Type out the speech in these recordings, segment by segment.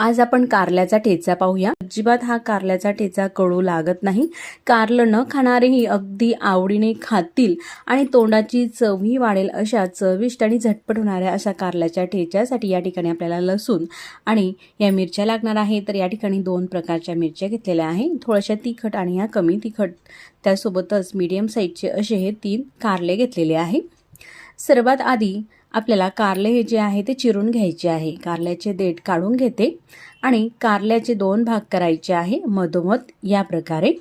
आज आपण कारल्याचा ठेचा पाहूया. अजिबात हा कारल्याचा ठेचा कळू लागत नाही. कारलं न खाणारेही अगदी आवडीने खातील आणि तोंडाची चवही वाढेल अशा चविष्ट आणि झटपट होणाऱ्या अशा कारल्याच्या ठेच्यासाठी या ठिकाणी आपल्याला लसूण आणि या मिरच्या लागणार आहे तर या ठिकाणी दोन प्रकारच्या मिरच्या घेतलेल्या आहे थोड्याशा तिखट आणि ह्या कमी तिखट त्यासोबतच मीडियम साईजचे असे हे तीन कारले घेतलेले आहे सर्वात आधी आपल्याला कारले हे जे आहे ते चिरून घ्यायचे आहे. कारल्याचे देठ काढून घेते आणि कारल्याचे दोन भाग करायचे आहे. मधोमध या प्रकारे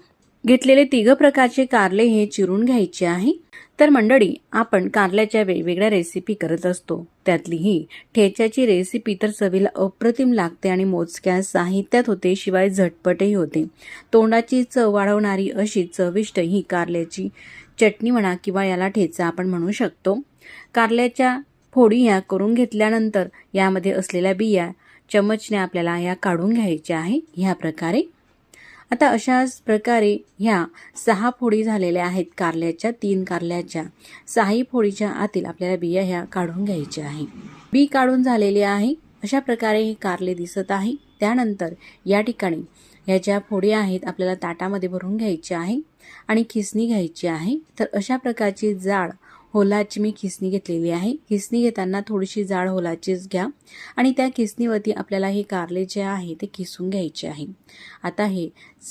घेतलेले तिघ प्रकारचे कारले हे चिरून घ्यायचे आहे. तर मंडळी आपण कारल्याच्या वेगवेगळ्या रेसिपी करत असतो. त्यातली ही ठेच्याची रेसिपी तर चवीला अप्रतिम लागते आणि मोजक्या साहित्यात होते शिवाय झटपटही होते. तोंडाची चव वाढवणारी अशी चविष्ट ही कारल्याची चटणी म्हणा किंवा याला ठेचा आपण म्हणू शकतो. कारल्याच्या फोडी ह्या करून घेतल्यानंतर यामध्ये असलेल्या बिया चमचने आपल्याला ह्या काढून घ्यायच्या आहे ह्या प्रकारे. आता अशाच प्रकारे ह्या सहा फोडी झालेल्या आहेत कारल्याच्या तीन कारल्याच्या. सहाही फोडीच्या आतील आपल्याला बिया ह्या काढून घ्यायच्या आहे बी काढून झालेली आहे अशा प्रकारे हे कारले दिसत आहे. त्यानंतर या ठिकाणी ह्या ज्या फोडी आहेत आपल्याला ताटामध्ये भरून घ्यायची आहे आणि खिसणी घ्यायची आहे. तर अशा प्रकारची जाड होलाची मी खिसणी घेतलेली आहे. खिसणी घेताना थोडीशी जाड होलाचीच घ्या आणि त्या खिसणीवरती आपल्याला हे कारले जे आहे ते खिसून घ्यायचे आहे. आता हे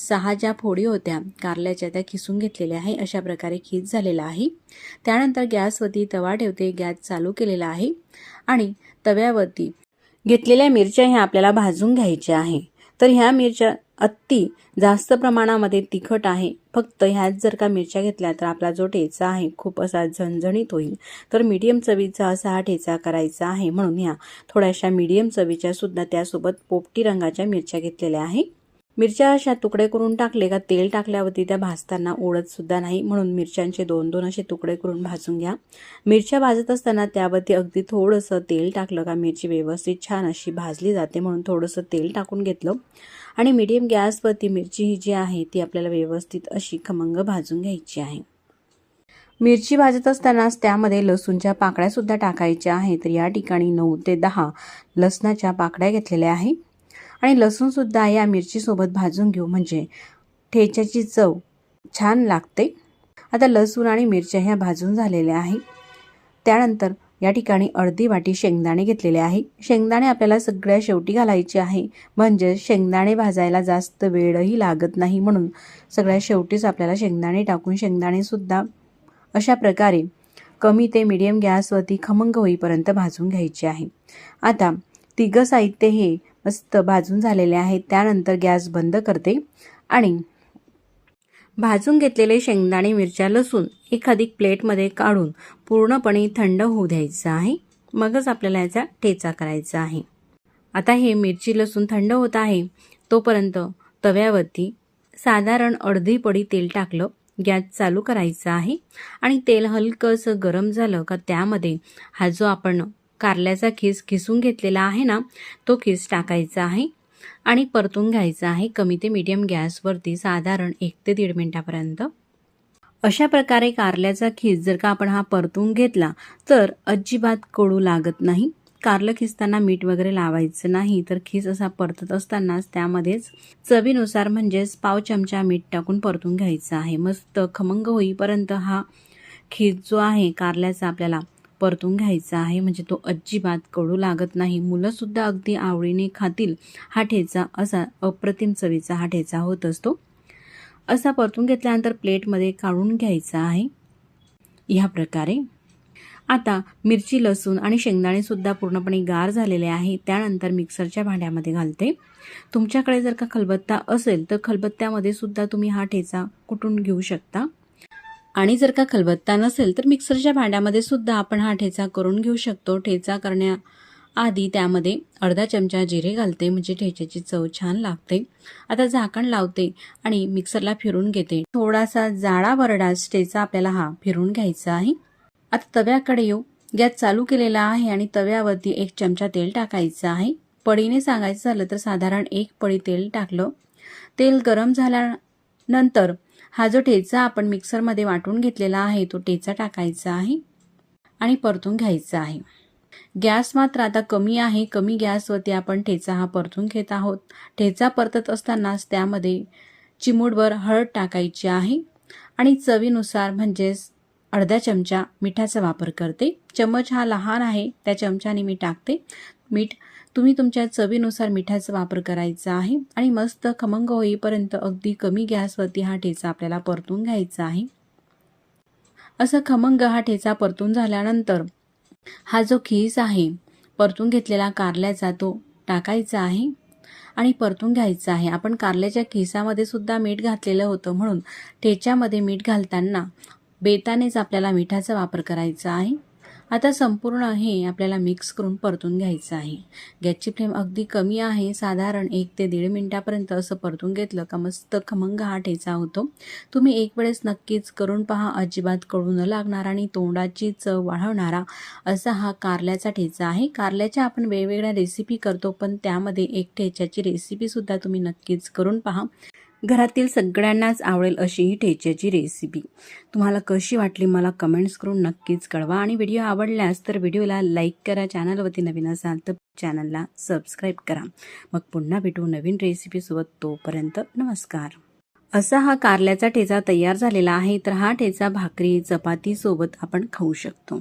सहा ज्या फोडी होत्या कारल्याच्या त्या खिसून घेतलेल्या आहे. अशा प्रकारे खीस झालेला आहे. त्यानंतर गॅसवरती तवा ठेवते गॅस चालू केलेला आहे आणि तव्यावरती घेतलेल्या मिरच्या ह्या आपल्याला भाजून घ्यायच्या आहे. तर ह्या मिरच्या अति जास्त प्रमाणामध्ये तिखट आहे. फक्त ह्यात जर का मिरच्या घेतल्या तर आपला जो ठेचा आहे खूप असा झणझणीत होईल. तर मीडियम चवीचा असा हा ठेचा करायचा आहे. म्हणून ह्या थोड्याशा मीडियम चवीच्या सुद्धा त्यासोबत पोपटी रंगाच्या मिरच्या घेतलेल्या आहे. मिरच्या अशा तुकडे करून टाकले का? तेल टाकल्यावरती त्या भाजताना ओढतसुद्धा नाही. म्हणून मिरच्यांचे दोन दोन असे तुकडे करून भाजून घ्या. मिरच्या भाजत असताना त्यावरती अगदी थोडंसं तेल टाकलं का? मिरची व्यवस्थित छान अशी भाजली जाते. म्हणून थोडंसं तेल टाकून घेतलं. आणि मीडियम गॅसवरती मिरची ही जी आहे ती आपल्याला व्यवस्थित अशी खमंग भाजून घ्यायची आहे. मिरची भाजत असतानाच त्यामध्ये लसूणच्या पाकळ्यासुद्धा टाकायच्या आहेत. तर या ठिकाणी नऊ ते दहा लसणाच्या पाकळ्या घेतलेल्या आहे. आणि लसूणसुद्धा या मिरचीसोबत भाजून घेऊ. म्हणजे ठेच्याची चव छान लागते. आता लसूण आणि मिरच्या ह्या भाजून झालेल्या आहे त्यानंतर या ठिकाणी अर्धी वाटी शेंगदाणे घेतलेले आहे. शेंगदाणे आपल्याला सगळ्या शेवटी घालायचे आहे. म्हणजे शेंगदाणे भाजायला जास्त वेळही लागत नाही म्हणून सगळ्या शेवटीच आपल्याला शेंगदाणे टाकून शेंगदाणेसुद्धा अशा प्रकारे कमी ते मिडियम गॅसवरती खमंग होईपर्यंत भाजून घ्यायचे आहे. आता तिघं साहित्य हे मस्त भाजून झालेले आहेत. त्यानंतर गॅस बंद करते आणि भाजून घेतलेले शेंगदाणे मिरच्या लसूण एखादी प्लेटमध्ये काढून पूर्णपणे थंड होऊ द्यायचं आहे. मगच आपल्याला याचा ठेचा करायचा आहे. आता हे मिरची लसूण थंड होत आहे. तोपर्यंत तव्यावरती साधारण अर्धी पडी तेल टाकलं. गॅस चालू करायचा आहे. आणि तेल हलकंसं गरम झालं का त्यामध्ये हा जो आपण कारल्याचा खीस खिसून घेतलेला आहे ना तो खीस टाकायचा आहे आणि परतून घ्यायचा आहे. कमी ते मीडियम गॅसवरती साधारण एक ते दीड मिनटापर्यंत. अशा प्रकारे कारल्याचा खीस जर का आपण हा परतून घेतला तर अजिबात कळू लागत नाही. कारलं खिसताना मीठ वगैरे लावायचं नाही तर खीस असा परतत असतानाच त्यामध्येच चवीनुसार म्हणजेच पाव चमचा मीठ टाकून परतून घ्यायचं आहे. मस्त खमंग होईपर्यंत हा खीस जो आहे कारल्याचा आपल्याला परतून घ्यायचा आहे. म्हणजे तो अजिबात कडू लागत नाही. मुलंसुद्धा अगदी आवडीने खातील हा ठेचा असा अप्रतिम चवीचा हा ठेचा होत असतो. असा परतून घेतल्यानंतर प्लेटमध्ये काढून घ्यायचा आहे. ह्या प्रकारे. आता मिरची लसूण आणि शेंगदाणेसुद्धा पूर्णपणे गार झालेले आहे. त्यानंतर मिक्सरच्या भांड्यामध्ये घालते. तुमच्याकडे जर का खलबत्ता असेल तर खलबत्त्यामध्ये सुद्धा तुम्ही हा ठेचा कुटून घेऊ शकता? आणि जर का खलबत्ता नसेल तर मिक्सरच्या भांड्यामध्ये सुद्धा आपण हा ठेचा करून घेऊ शकतो. ठेचा करण्याआधी त्यामध्ये अर्धा चमचा जिरे घालते म्हणजे ठेच्याची चव छान लागते. आता झाकण लावते आणि मिक्सरला फिरून घेते. थोडासा जाळा बरडाच ठेचा आपल्याला हा फिरून घ्यायचा आहे. आता तव्याकडे येऊ. गॅस चालू केलेला आहे आणि तव्यावरती एक चमचा तेल टाकायचं आहे. पडीने सांगायचं झालं तर साधारण एक पडी तेल टाकलं. तेल गरम झाल्या नंतर हा जो ठेचा आपण मिक्सरमध्ये वाटून घेतलेला आहे तो ठेचा टाकायचा आहे आणि परतून घ्यायचा आहे. गॅस मात्र आता कमी आहे. कमी गॅसवरती आपण ठेचा हा परतून घेत आहोत. ठेचा परतत असतानाच त्यामध्ये चिमूटभर हळद टाकायची आहे आणि चवीनुसार म्हणजेच अर्धा चमचा मिठाचा वापर करते. चमच हा लहान आहे त्या चमच्याने मी टाकते. मीठ. तुम्ही तुमच्या चवीनुसार मिठाचा वापर करायचा आहे आणि मस्त खमंग होईपर्यंत अगदी कमी गॅसवरती हा ठेचा आपल्याला परतून घ्यायचा आहे. असं खमंग हा ठेचा परतून झाल्यानंतर हा जो खीस आहे परतून घेतलेला कारल्याचा तो टाकायचा आहे आणि परतून घ्यायचा आहे. आपण कारल्याच्या खिसामध्ये सुद्धा मीठ घातलेलं होतं म्हणून ठेच्यामध्ये मीठ घालताना बेतानेच आपल्याला मिठाचा वापर करायचा आहे. आता संपूर्ण हे आपल्याला मिक्स करून परतून घ्यायचं आहे. गॅसची फ्लेम अगदी कमी आहे. साधारण एक ते दीड मिनटापर्यंत असं परतून घेतलं का मस्त खमंग हा ठेचा होतो. तुम्ही एक वेळेस नक्कीच करून पहा. अजिबात कळू न लागणार आणि तोंडाची चव वाढवणारा असा हा कारल्याचा ठेचा आहे. कारल्याच्या आपण वेगवेगळ्या रेसिपी करतो पण त्यामध्ये एक ठेच्याची रेसिपीसुद्धा तुम्ही नक्कीच करून पहा. घरातील सगळ्यांनाच आवडेल अशी ही ठेच्याची रेसिपी तुम्हाला कशी वाटली मला कमेंट्स करून नक्कीच कळवा. आणि व्हिडिओ आवडल्यास तर व्हिडिओला लाईक करा. चॅनलवरती नवीन असाल तर चॅनलला सबस्क्राईब करा. मग पुन्हा भेटू नवीन रेसिपीसोबत तोपर्यंत नमस्कार. असा हा कारल्याचा ठेचा तयार झालेला आहे तर हा ठेचा भाकरी चपातीसोबत आपण खाऊ शकतो.